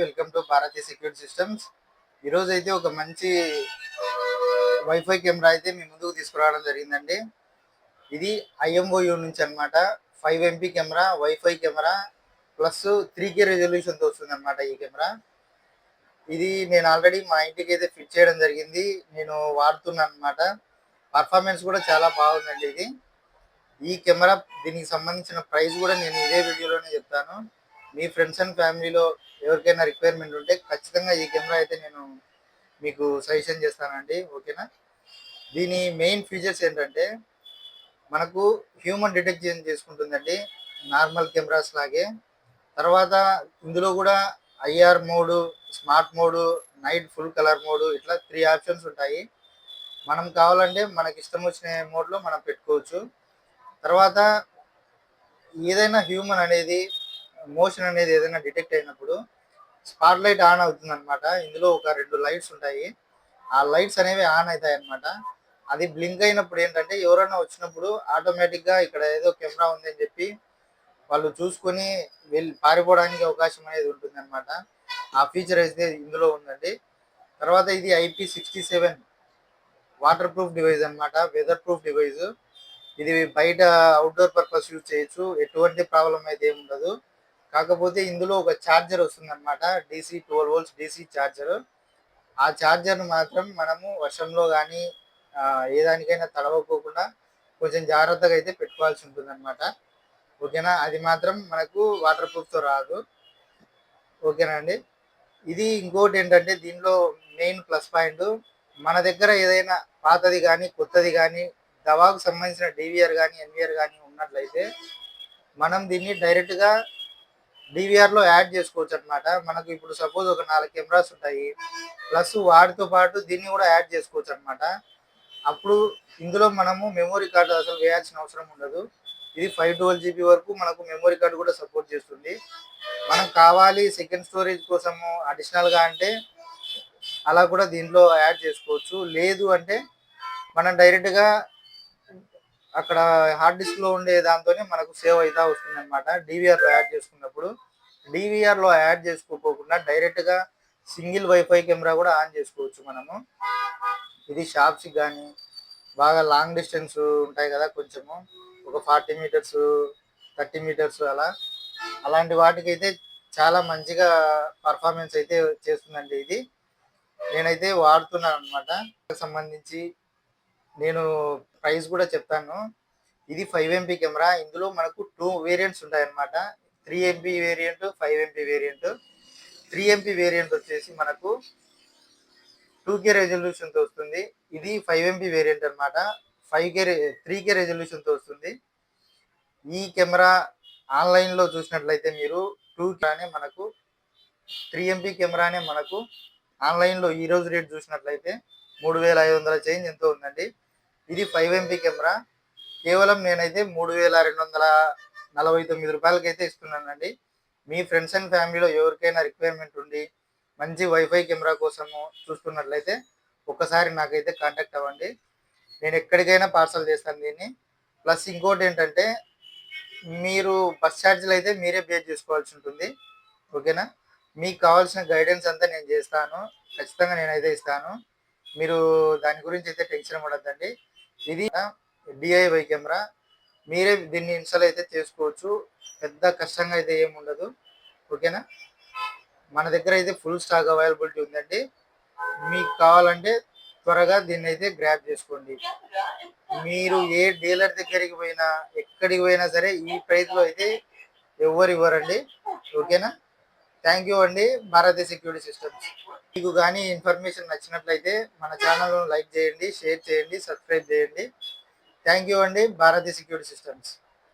Welcome to Bharathi security systems ఈరోజు అయితే ఒక మంచి వైఫై కెమెరా అయితే మీ ముందుకు తీసుకురావడం జరిగిందండి. ఇది ఐఎంఓయూ నుంచి అన్నమాట. Five MP camera wifi camera plus three K రెజల్యూషన్తో వస్తుంది అనమాట ఈ కెమెరా. ఇది నేను ఆల్రెడీ మా ఇంటికి అయితే ఫిట్ చేయడం జరిగింది. నేను వాడుతున్నాను అనమాట పర్ఫార్మెన్స్ కూడా చాలా బాగుందండి ఇది. ఈ కెమెరా దీనికి సంబంధించిన ప్రైస్ కూడా నేను ఇదే వీడియోలోనే చెప్తాను. మీ ఫ్రెండ్స్ అండ్ ఫ్యామిలీలో ఎవరికైనా రిక్వైర్మెంట్ ఉంటే ఖచ్చితంగా ఈ కెమెరా అయితే నేను మీకు సజెషన్ చేస్తానండి ఓకేనా? దీని మెయిన్ ఫీచర్స్ ఏంటంటే మనకు హ్యూమన్ డిటెక్షన్ చేసుకుంటుందండి నార్మల్ కెమెరాస్ లాగే. తర్వాత ఇందులో కూడా IR mode smart mode night full colour mode ఇట్లా త్రీ ఆప్షన్స్ ఉంటాయి. మనం కావాలంటే మనకి ఇష్టం వచ్చిన మోడ్లో మనం పెట్టుకోవచ్చు. తర్వాత ఏదైనా హ్యూమన్ అనేది మోషన్ అనేది ఏదైనా డిటెక్ట్ అయినప్పుడు స్పాట్ లైట్ ఆన్ అవుతుంది అనమాట ఇందులో ఒక రెండు లైట్స్ ఉంటాయి. ఆ లైట్స్ అనేవి ఆన్ అవుతాయి అనమాట అది బ్లింక్ అయినప్పుడు ఏంటంటే ఎవరైనా వచ్చినప్పుడు ఆటోమేటిక్గా ఇక్కడ ఏదో కెమెరా ఉందని చెప్పి వాళ్ళు చూసుకొని వెళ్ళి పారిపోవడానికి అవకాశం అనేది ఉంటుంది అనమాట ఆ ఫీచర్ అయితే ఇందులో ఉందండి. తర్వాత ఇది IP sixty seven waterproof device అనమాట వెదర్ ప్రూఫ్ డివైస్ ఇది బయట అవుట్డోర్ పర్పస్ యూజ్ చేయొచ్చు. ఎటువంటి ప్రాబ్లం అయితే ఏమి ఉండదు కాకపోతే ఇందులో ఒక ఛార్జర్ వస్తుంది అనమాట DC twelve volts DC charger ఆ ఛార్జర్ను మాత్రం మనము వర్షంలో కానీ ఏ దానికైనా తడవకోకుండా కొంచెం జాగ్రత్తగా అయితే పెట్టుకోవాల్సి ఉంటుంది అనమాట ఓకేనా? అది మాత్రం మనకు వాటర్ ప్రూఫ్తో రాదు. ఓకేనా అండి? ఇది ఇంకోటి ఏంటంటే దీనిలో మెయిన్ ప్లస్ పాయింట్ మన దగ్గర ఏదైనా పాతది కానీ కొత్తది కానీ దవాకు సంబంధించిన డివిఆర్ కానీ ఎన్విఆర్ కానీ ఉన్నట్లయితే మనం దీన్ని డైరెక్ట్గా డివిఆర్లో యాడ్ చేసుకోవచ్చు అనమాట మనకు ఇప్పుడు సపోజ్ ఒక నాలుగు కెమెరాస్ ఉంటాయి. ప్లస్ వాటితో పాటు దీన్ని కూడా యాడ్ చేసుకోవచ్చు అనమాట అప్పుడు ఇందులో మనము మెమొరీ కార్డు అసలు వేయాల్సిన అవసరం ఉండదు. ఇది ఫైవ్ ట్వెల్వ్ జీబీ వరకు మనకు మెమొరీ కార్డు కూడా సపోర్ట్ చేస్తుంది. మనం కావాలి సెకండ్ స్టోరేజ్ కోసము అడిషనల్గా అంటే అలా కూడా దీంట్లో యాడ్ చేసుకోవచ్చు. లేదు అంటే మనం డైరెక్ట్గా అక్కడ హార్డ్ డిస్క్లో ఉండే దాంతోనే మనకు సేవ్ అవుతా వస్తుంది అనమాట డివిఆర్లో యాడ్ చేసుకున్నప్పుడు డివిఆర్లో యాడ్ చేసుకోకుండా డైరెక్ట్గా సింగిల్ వైఫై కెమెరా కూడా ఆన్ చేసుకోవచ్చు మనము. ఇది షాప్స్కి కానీ బాగా లాంగ్ డిస్టెన్స్ ఉంటాయి కదా కొంచెము ఒక ఫార్టీ మీటర్స్ థర్టీ మీటర్స్ అలా. అలాంటి వాటికైతే చాలా మంచిగా పర్ఫార్మెన్స్ అయితే చేస్తుందండి ఇది. నేనైతే వాడుతున్నాను అనమాట సంబంధించి నేను ప్రైస్ కూడా చెప్తాను. ఇది ఫైవ్ ఎంపీ కెమెరా. ఇందులో మనకు టూ వేరియంట్స్ ఉంటాయనమాట three MP variant five MP variant. Three MP variant వచ్చేసి మనకు టూ కే రెజల్యూషన్తో వస్తుంది. ఇది ఫైవ్ ఎంపీ వేరియంట్ అనమాట ఫైవ్ కే త్రీ కే రెజల్యూషన్తో వస్తుంది. ఈ కెమెరా ఆన్లైన్లో చూసినట్లయితే మీరు టూ కానీ మనకు త్రీ ఎంపీ కెమెరానే మనకు ఆన్లైన్లో ఈరోజు రేట్ చూసినట్లయితే మూడు వేల ఐదు వందల చేంజ్ ఎంతో ఉందండి. ఇది ఫైవ్ ఎంపీ కెమెరా. కేవలం నేనైతే మూడు వేల రెండు వందల నలభై తొమ్మిది రూపాయలకి అయితే ఇస్తున్నానండి. మీ ఫ్రెండ్స్ అండ్ ఫ్యామిలీలో ఎవరికైనా రిక్వైర్మెంట్ ఉండి మంచి వైఫై కెమెరా కోసము చూస్తున్నట్లయితే ఒక్కసారి నాకైతే కాంటాక్ట్ అవ్వండి. నేను ఎక్కడికైనా పార్సల్ చేస్తాను దీన్ని. ప్లస్ ఇంకోటి ఏంటంటే మీరు బస్ ఛార్జీలు అయితే మీరే పే చేసుకోవాల్సి ఉంటుంది. ఓకేనా మీకు కావాల్సిన గైడెన్స్ అంతా నేను చేస్తాను. ఖచ్చితంగా నేనైతే ఇస్తాను. మీరు దాని గురించి అయితే టెన్షన్ పడద్దండి. ఇది డిఐవై కెమెరా. మీరే దీన్ని ఇన్స్టాల్ అయితే చేసుకోవచ్చు. పెద్ద కష్టంగా అయితే ఏమి ఉండదు. ఓకేనా? మన దగ్గర అయితే ఫుల్ స్టాక్ అవైలబిలిటీ ఉందండి. మీకు కావాలంటే త్వరగా దీన్ని అయితే గ్రాప్ చేసుకోండి. మీరు ఏ డీలర్ దగ్గరికి పోయినా ఎక్కడికి పోయినా సరే ఈ ప్రైస్లో అయితే ఎవరు ఇవ్వరండి. ఓకేనా? థ్యాంక్ యూ అండి. Bharatiya security systems. మీకు కానీ ఇన్ఫర్మేషన్ నచ్చినట్లయితే మన ఛానల్ను లైక్ చేయండి షేర్ చేయండి సబ్స్క్రైబ్ చేయండి. థ్యాంక్ యూ అండి. Bharatiya security systems.